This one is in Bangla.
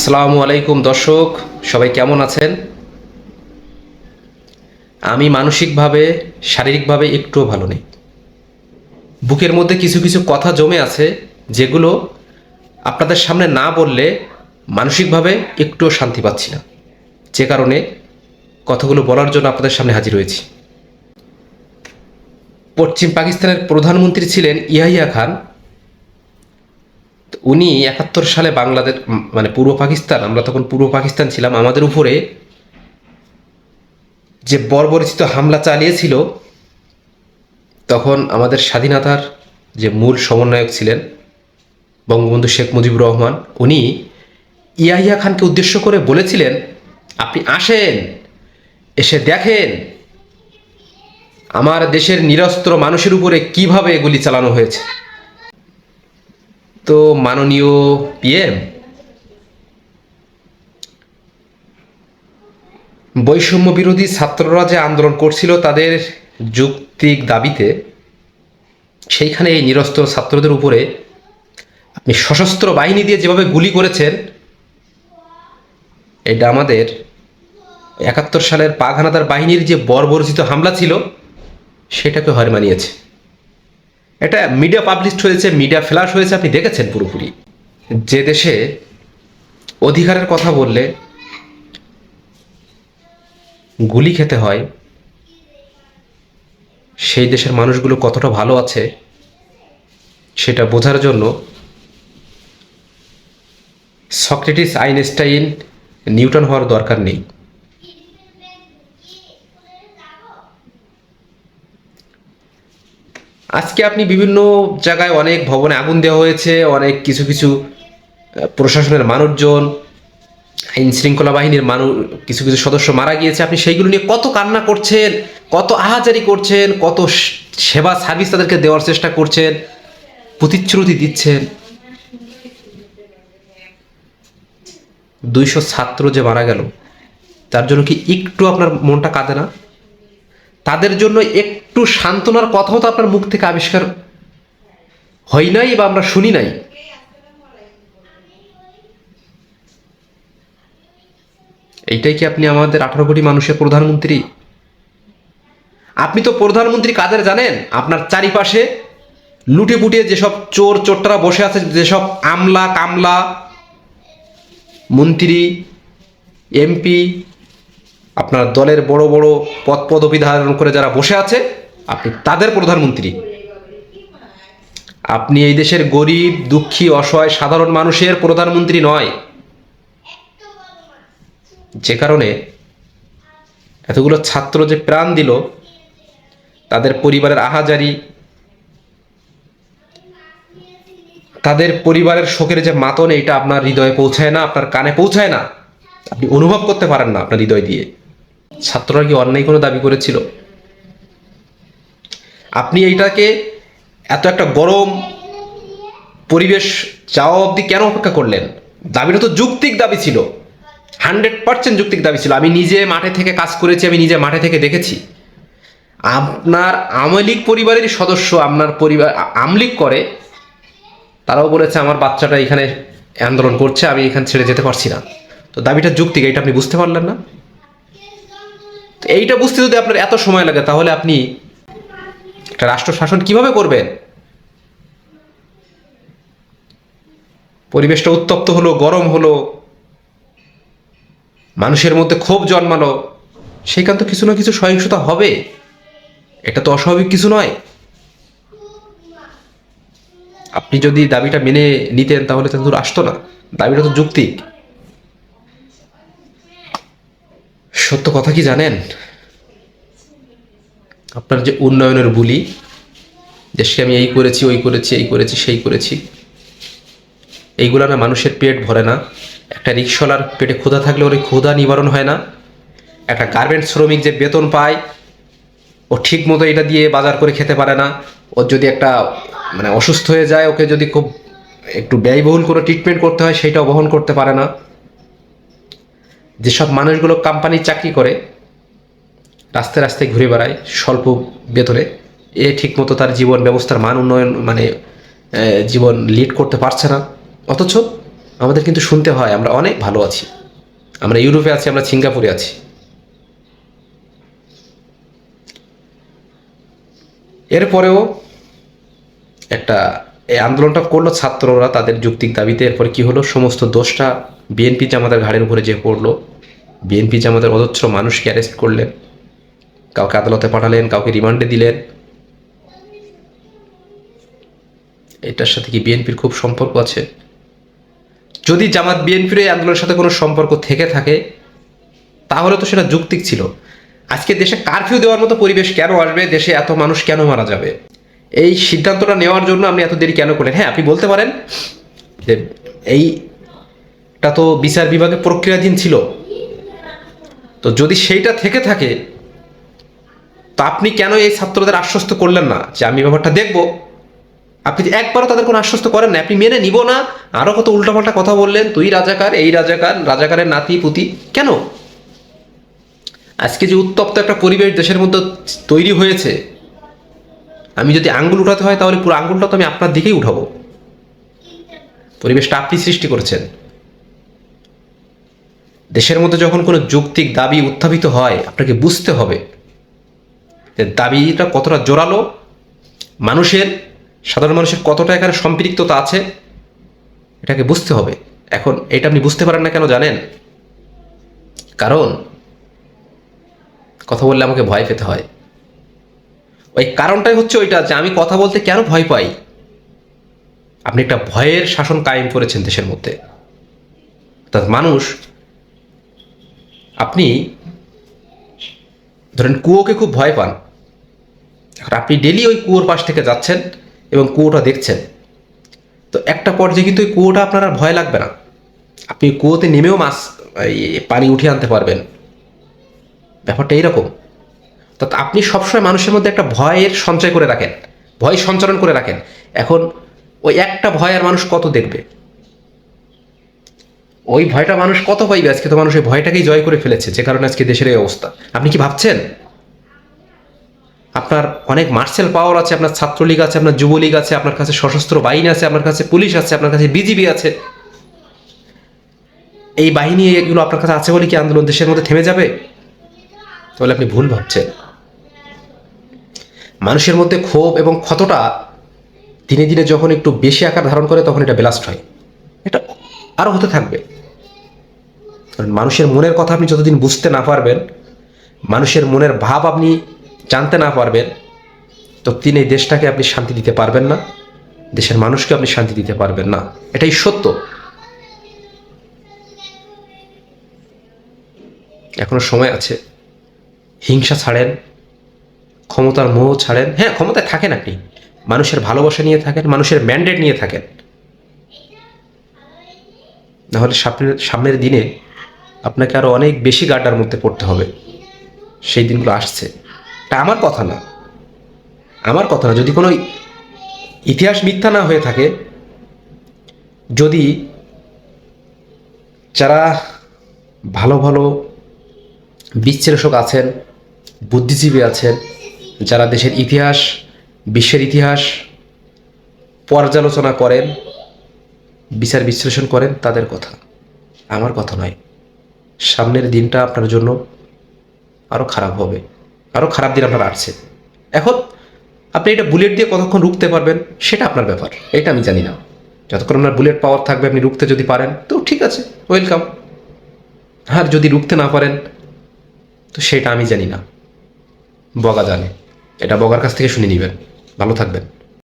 আসসালামু আলাইকুম, দর্শক। সবাই কেমন আছেন? আমি মানসিকভাবে, শারীরিকভাবে একটুও ভালো নেই। বুকের মধ্যে কিছু কিছু কথা জমে আছে, যেগুলো আপনাদের সামনে না বললে মানসিকভাবে একটুও শান্তি পাচ্ছি না। যে কারণে কথাগুলো বলার জন্য আপনাদের সামনে হাজির হয়েছি। পশ্চিম পাকিস্তানের প্রধানমন্ত্রী ছিলেন ইয়াহিয়া খান। উনি একাত্তর সালে বাংলাদেশ মানে পূর্ব পাকিস্তান, আমরা তখন পূর্ব পাকিস্তান ছিলাম, আমাদের উপরে যে বর্বরিচিত হামলা চালিয়েছিল, তখন আমাদের স্বাধীনতার যে মূল সমন্বয়ক ছিলেন বঙ্গবন্ধু শেখ মুজিবুর রহমান, উনি ইয়াহিয়া খানকে উদ্দেশ্য করে বলেছিলেন, আপনি আসেন, এসে দেখেন আমার দেশের নিরস্ত্র মানুষের উপরে কীভাবে এগুলি চালানো হয়েছে। তো মাননীয় পিএম বৈষম্য বিরোধী ছাত্ররা যে আন্দোলন করছিল তাদের যৌক্তিক দাবিতে, সেইখানে এই নিরস্ত্র ছাত্রদের উপরে আপনি সশস্ত্র বাহিনী দিয়ে যেভাবে গুলি করেছেন, এটা আমাদের একাত্তর সালের পাঘানাদার বাহিনীর যে বর্বরচিত হামলা ছিল, সেটাকে হার মানিয়েছে। এটা মিডিয়া পাবলিশড হয়েছে মিডিয়া ফ্ল্যাশ হয়েছে, আপনি দেখেছেন পুরোপুরি। যে দেশে অধিকারের কথা বললে গুলি খেতে হয়, সেই দেশের মানুষগুলো কতটা ভালো আছে সেটা বোঝার জন্য সক্রেটিস আইনস্টাইন নিউটন হওয়ার দরকার নেই। আজকে আপনি বিভিন্ন জায়গায় অনেক ভবনে আগুন দেওয়া হয়েছে, অনেক কিছু কিছু প্রশাসনের মানুষজন, আইন শৃঙ্খলা বাহিনীর মানুষ কিছু কিছু সদস্য মারা গিয়েছে। আপনি সেইগুলো নিয়ে কত কান্না করছেন, কত আহাজারি করছেন, কত সেবা সার্ভিস তাদেরকে দেওয়ার চেষ্টা করছেন, প্রতিশ্রুতি দিচ্ছেন। দুইশো ছাত্র যে মারা গেল, তার জন্য কি একটু আপনার মনটা কাঁদে না? তাদের জন্য একটু সান্ত্বনার কথাও তো আপনার মুখ থেকে আবিষ্কার হয় নাই বা আমরা শুনি নাই। এইটাই কি আপনি আমাদের আঠারো কোটি মানুষের প্রধানমন্ত্রী? আপনি তো প্রধানমন্ত্রী কাদের জানেন? আপনার চারিপাশে লুটে পুটিয়ে যেসব চোর চোরটারা বসে আছে, যেসব আমলা কামলা মন্ত্রী, এমপি আপনার দলের বড় বড় পদ পদবি ধারণ করে যারা বসে আছে, আপনি তাদের প্রধানমন্ত্রী। আপনি এই দেশের গরিব, দুঃখী, অসহায়, সাধারণ মানুষের প্রধানমন্ত্রী নয়। যে কারণে এতগুলো ছাত্র যে প্রাণ দিল, তাদের পরিবারের আহাজারি, তাদের পরিবারের শোকের যে মাতন এটা আপনার হৃদয়ে পৌঁছায় না, আপনার কানে পৌঁছায় না। আপনি অনুভব করতে পারেন না আপনার হৃদয় দিয়ে। ছাত্ররা কি অন্যায় কোনো দাবি করেছিল? আপনি এইটাকে এত একটা গরম পরিবেশ যাওয়া অবধি কেন অপেক্ষা করলেন? দাবিটা তো যুক্তিক দাবি ছিল। হান্ড্রেড পার্সেন্ট যুক্তিক দাবি ছিল। আমি নিজে মাঠে থেকে কাজ করেছি, আমি নিজে মাঠে থেকে দেখেছি। আপনার আওয়ামী লীগ পরিবারের সদস্য আপনার পরিবার আ- আমলিগ করে, তারাও বলেছে আমার বাচ্চাটা এখানে আন্দোলন করছে, আমি এখানে ছেড়ে যেতে পারছি না। তো দাবিটা যুক্তিক এটা আপনি বুঝতে পারলেন না? এইটা বুঝতে যদি আপনার এত সময় লাগে, তাহলে আপনি একটা রাষ্ট্র শাসন কীভাবে করবেন? পরিবেশটা উত্তপ্ত হলো, গরম হলো, মানুষের মধ্যে ক্ষোভ জন্মালো, সেখান তো কিছু না কিছু সহিংসতা হবে। এটা তো অস্বাভাবিক কিছু নয়। আপনি যদি দাবিটা মেনে নিতেন, তাহলে তো আসতো না। দাবিটা তো যুক্তিক। সত্য কথা কি জানেন? আপনার যে উন্নয়নের বুলি, যে সে আমি এই করেছি, ওই করেছি, এই করেছি, সেই করেছি, এইগুলো না মানুষের পেট ভরে না। একটা রিক্সাওয়ালার পেটে ক্ষুধা থাকলে ওর ক্ষুধা নিবারণ হয় না। একটা গার্মেন্টস শ্রমিক যে বেতন পায়, ও ঠিক মতো এটা দিয়ে বাজার করে খেতে পারে না। ওর যদি একটা মানে অসুস্থ হয়ে যায়, ওকে যদি খুব একটু ব্যয়বহুল কোনো ট্রিটমেন্ট করতে হয় সেটাও বহন করতে পারে না। যেসব মানুষগুলো কোম্পানির চাকরি করে রাস্তায় রাস্তায় ঘুরে বেড়ায় স্বল্প বেতনে, এ ঠিকমতো তার জীবন ব্যবস্থার মান উন্নয়ন মানে জীবন লিড করতে পারছে না। অথচ আমাদের কিন্তু শুনতে হয়, আমরা অনেক ভালো আছি। আমরা ইউরোপে আছি, আমরা সিঙ্গাপুরে আছি। এরপরেও একটা এই আন্দোলনটা করল ছাত্ররা তাদের যৌক্তিক দাবিতে। এরপর কি হলো? সমস্ত দোষটা বিএনপি জামাতের ঘাড়ের উপরে যে পড়ল। বিএনপি জামাতের অজস্র মানুষকে অ্যারেস্ট করলেন, কাউকে আদালতে পাঠালেন, কাউকে রিমান্ডে দিলেন। এটার সাথে কি বিএনপির খুব সম্পর্ক আছে? যদি জামাত বিএনপির এই আন্দোলনের সাথে কোনো সম্পর্ক থেকে থাকে, তাহলে তো সেটা যুক্তিক ছিল। আজকে দেশে কারফিউ দেওয়ার মতো পরিবেশ কেন আসবে? দেশে এত মানুষ কেন মারা যাবে? এই সিদ্ধান্তটা নেওয়ার জন্য আপনি এত দেরি কেন করলেন? হ্যাঁ আপনি বলতে পারেন যে এইটা তো বিচার বিভাগে প্রক্রিয়াধীন ছিল। তো যদি সেইটা থেকে থাকে, তো আপনি কেন এই ছাত্রদের আশ্বস্ত করলেন না? যে আমি ব্যাপারটা দেখব। আপনি একবারও তাদের কোনো আশ্বস্ত করেন না, আপনি মেনে নিব না। আরও কত উল্টাপাল্টা কথা বললেন, তুই রাজাকার, এই রাজাকার, রাজাকারের নাতি, পুতি, কেন? আজকে যে উত্তপ্ত একটা পরিবেশ দেশের মধ্যে তৈরি হয়েছে, আমি যদি আঙ্গুল উঠাতে হয়, তাহলে পুরো আঙ্গুলটা তো আমি আপনার দিকেই উঠাবো। পরিবেশটা আপনি সৃষ্টি করেছেন। দেশের মধ্যে যখন কোনো যৌক্তিক দাবি উত্থাপিত হয়, আপনাকে বুঝতে হবে যে দাবিটা কতটা জোরালো, মানুষের, সাধারণ মানুষের কতটা এখানে সম্পৃক্ততা আছে, এটাকে বুঝতে হবে। এখন এটা আপনি বুঝতে পারেন না কেন জানেন? কারণ, কথা বললে আমাকে ভয় পেতে হয়। ওই কারণটাই হচ্ছে ওইটা যে আমি কথা বলতে কেন ভয় পাই? আপনি একটা ভয়ের শাসন কায়েম করেছেন দেশের মধ্যে। অর্থাৎ মানুষ আপনি ধরেন কুয়োকে খুব ভয় পান। এখন আপনি ডেলি ওই কুয়োর পাশ থেকে যাচ্ছেন এবং কুয়োটা দেখছেন। তো একটা পর্যায়ে কিন্তু ওই কুয়োটা আপনার আর ভয় লাগবে না। আপনি কুয়োতে নেমেও মাছ পানি উঠিয়ে আনতে পারবেন। ব্যাপারটা এইরকম তো আপনি সবসময় মানুষের মধ্যে একটা ভয়ের সঞ্চয় করে রাখেন। ভয় সঞ্চারণ করে রাখেন। এখন ওই একটা ভয় আর মানুষ কত দেখবে? ওই ভয়টা মানুষ কত পাইবে? আজকে তো মানুষ ওই ভয়টাকেই জয় করে ফেলেছে, যে কারণে আজকে দেশের এই অবস্থা। আপনি কি ভাবছেন? আপনার অনেক মার্শাল পাওয়ার আছে, আপনার ছাত্রলীগ আছে, আপনার যুবলীগ আছে, আপনার কাছে সশস্ত্র বাহিনী আছে, আপনার কাছে পুলিশ আছে, আপনার কাছে বিজিবি আছে। এই বাহিনী এগুলো আপনার কাছে আছে বলে কি আন্দোলন দেশের মধ্যে থেমে যাবে? তাহলে আপনি ভুল ভাবছেন। মানুষের মধ্যে ক্ষোভ এবং ক্ষতটা দিনে দিনে যখন একটু বেশি আকার ধারণ করে, তখন এটা ব্লাস্ট হয়। এটা আরও হতে থাকবে। কারণ মানুষের মনের কথা আপনি যতদিন বুঝতে না পারবেন, মানুষের মনের ভাব আপনি জানতে না পারবেন, ততদিন এই দেশটাকে আপনি শান্তি দিতে পারবেন না, দেশের মানুষকে আপনি শান্তি দিতে পারবেন না। এটাই সত্য। এখনও সময় আছে। হিংসা ছাড়েন, ক্ষমতার মোহ ছাড়েন। হ্যাঁ ক্ষমতায় থাকেন আপনি। মানুষের ভালোবাসা নিয়ে থাকেন, মানুষের ম্যান্ডেট নিয়ে থাকেন। নাহলে সামনের সামনের দিনে আপনাকে আরও অনেক বেশি গাড্ডার মধ্যে পড়তে হবে। সেই দিনগুলো আসছে। এটা আমার কথা না। আমার কথা না। যদি কোনো ইতিহাস মিথ্যা না হয়ে থাকে, যদি যারা ভালো ভালো বিশ্লেষক আছেন, বুদ্ধিজীবী আছেন, যারা দেশের ইতিহাস, বিশ্বের ইতিহাস পর্যালোচনা করেন, বিচার বিশ্লেষণ করেন, তাদের কথা। আমার কথা নয়। সামনের দিনটা আপনার জন্য আরও খারাপ হবে। আরও খারাপ দিন আপনার আসছে। এখন আপনি এটা বুলেট দিয়ে কতক্ষণ রুখতে পারবেন সেটা আপনার ব্যাপার। এটা আমি জানি না। যতক্ষণ আপনার বুলেট পাওয়ার থাকবে, আপনি রুখতে যদি পারেন, তো ঠিক আছে, ওয়েলকাম। আর যদি রুখতে না পারেন, তো সেটা আমি জানি না। বগা জানে। এটা বগার কাছ থেকে শুনে নেবেন। ভালো থাকবেন।